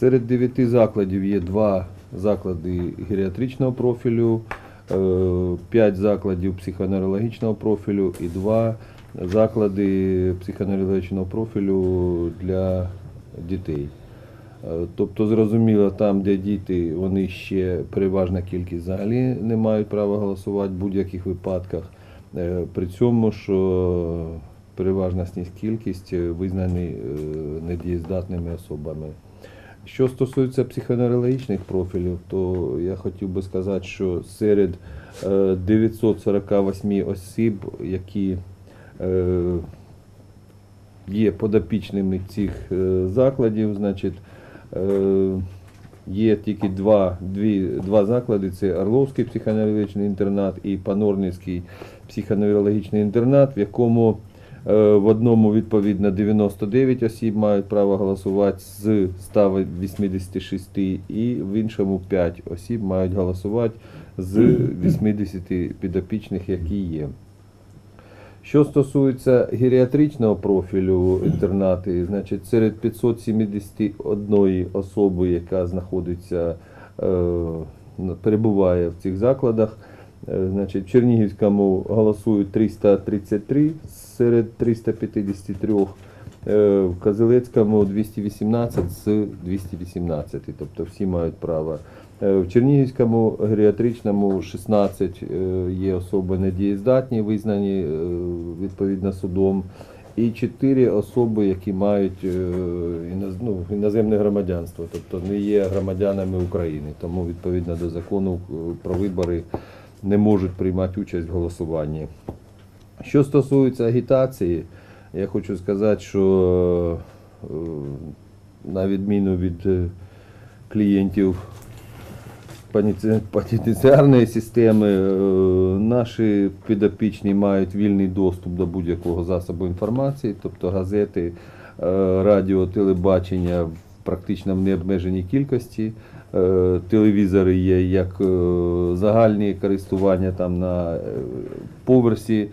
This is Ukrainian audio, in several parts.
Серед дев'яти закладів є два заклади геріатричного профілю, е, п'ять закладів психоневрологічного профілю і два заклади психоневрологічного профілю для дітей. Е, Тобто, зрозуміло, там, де діти, вони ще переважна кількість взагалі не мають права голосувати в будь-яких випадках. Е, При цьому, що переважна кількість визнані недієздатними особами. Що стосується психоневрологічних профілів, то я хотів би сказати, що серед е, 948 осіб, які е, є подопічними цих е, закладів, значить, е, є тільки два, дві, два заклади: це Орловський психоневрологічний інтернат і Панорницький психоневрологічний інтернат, в якому е, в одному відповідно 99 осіб мають право голосувати з 186 і в іншому 5 осіб мають голосувати з 80 підопічних, які є. Що стосується геріатричного профілю інтернати, значить серед 571 особи, яка знаходиться, е, перебуває в цих закладах, е, значить, в Чернігівському голосують 333 серед 353, е, в Козелецькому 218 з 218, тобто всі мають право. Е, В Чернігівському геріатричному 16 е, є особи недієздатні, визнані е, відповідно судом, і 4 особи, які мають е, ну, іноземне громадянство, тобто не є громадянами України. Тому відповідно до закону е, про вибори не можуть приймати участь в голосуванні. Що стосується агітації, я хочу сказати, що е, на відміну від е, клієнтів пенітенціарної системи, е, наші підопічні мають вільний доступ до будь-якого засобу інформації, тобто газети, радіо, телебачення практично в необмеженій кількості. Е, Телевізори є як е, загальні користування там на е, поверсі,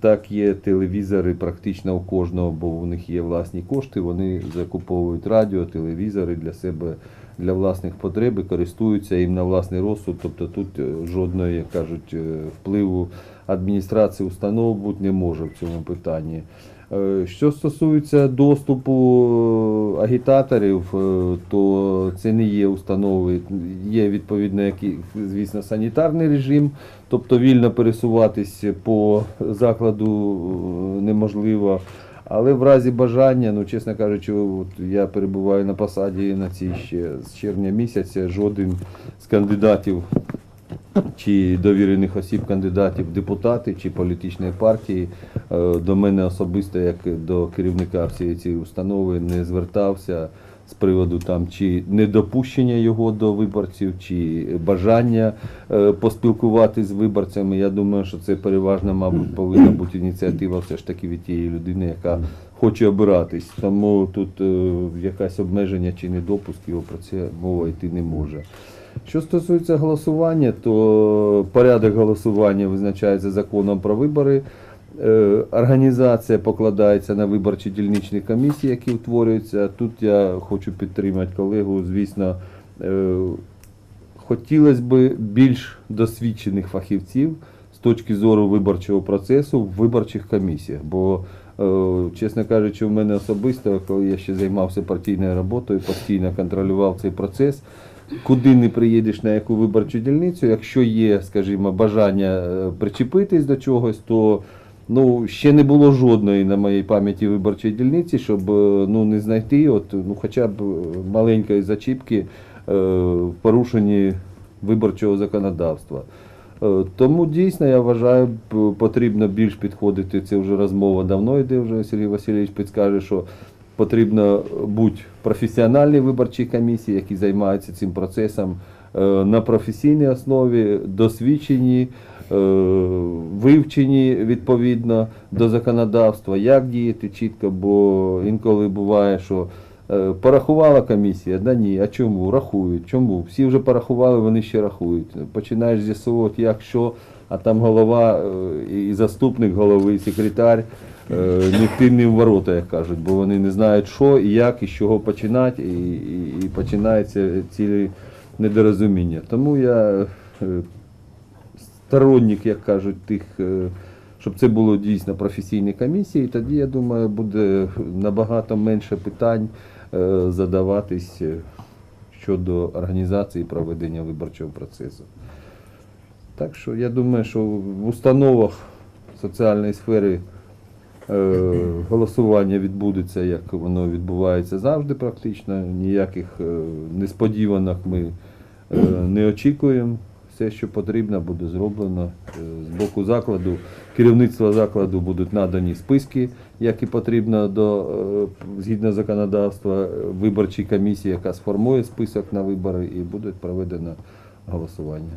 так є телевізори практично у кожного, бо у них є власні кошти, вони закуповують радіо, телевізори для себе для власних потреб користуються їм на власний розсуд. Тобто тут жодної, як кажуть, впливу адміністрації установ бути не може в цьому питанні. Е, Що стосується доступу е, агітаторів, е, то це не є установи. Є відповідно, звісно, санітарний режим, тобто вільно пересуватись по закладу неможливо. Але в разі бажання, ну чесно кажучи, от я перебуваю на посаді на цій ще з червня місяця. Жоден з кандидатів чи довірених осіб кандидатів депутати чи політичної партії е, до мене особисто, як до керівника всієї цієї установи, не звертався з приводу там чи недопущення його до виборців, чи бажання е, поспілкуватися з виборцями. Я думаю, що це переважно, мабуть, повинна бути ініціатива все ж таки від тієї людини, яка хоче обиратись. Тому тут е, якесь обмеження чи недопуск його про це мова йти не може. Що стосується голосування, то порядок голосування визначається законом про вибори. Е, Організація покладається на виборчі дільничні комісії, які утворюються. Тут я хочу підтримати колегу. Звісно, е, хотілося б більш досвідчених фахівців з точки зору виборчого процесу в виборчих комісіях. Бо, е, чесно кажучи, в мене особисто, коли я ще займався партійною роботою, постійно контролював цей процес. Куди не приїдеш на яку виборчу дільницю, якщо є, скажімо, бажання е, причепитись до чогось, то ну, ще не було жодної на моїй пам'яті виборчої дільниці, щоб е, ну, не знайти от, ну, хоча б е, маленької зачіпки в порушенні виборчого законодавства. Тому дійсно я вважаю, потрібно більш підходити. Це вже розмова давно йде. Вже Сергій Васильович підскаже, що потрібно бути професіональній виборчій комісії, які займаються цим процесом е, на професійній основі, досвідчені, е, вивчені відповідно до законодавства, як діяти чітко, бо інколи буває, що е, порахувала комісія, да ні, а чому? Рахують. Чому? Всі вже порахували, вони ще рахують. Починаєш з'ясовувати, як що, а там голова е, і заступник голови, і секретар е, ні в тин, в ворота, як кажуть, бо вони не знають, що і як, і з чого починати, і, і, і починається цілі недорозуміння. Тому я е, сторонник, як кажуть, тих, щоб це було дійсно професійні комісії, тоді, я думаю, буде набагато менше питань задаватись щодо організації проведення виборчого процесу. Так що я думаю, що в установах соціальної сфери е, голосування відбудеться, як воно відбувається завжди практично. Ніяких е, несподіванок ми е, не очікуємо. Все, що потрібно, буде зроблено Е, з боку закладу. Керівництва закладу будуть надані списки, які потрібно до е, згідно законодавства виборчій комісії, яка сформує список на вибори, і буде проведено голосування.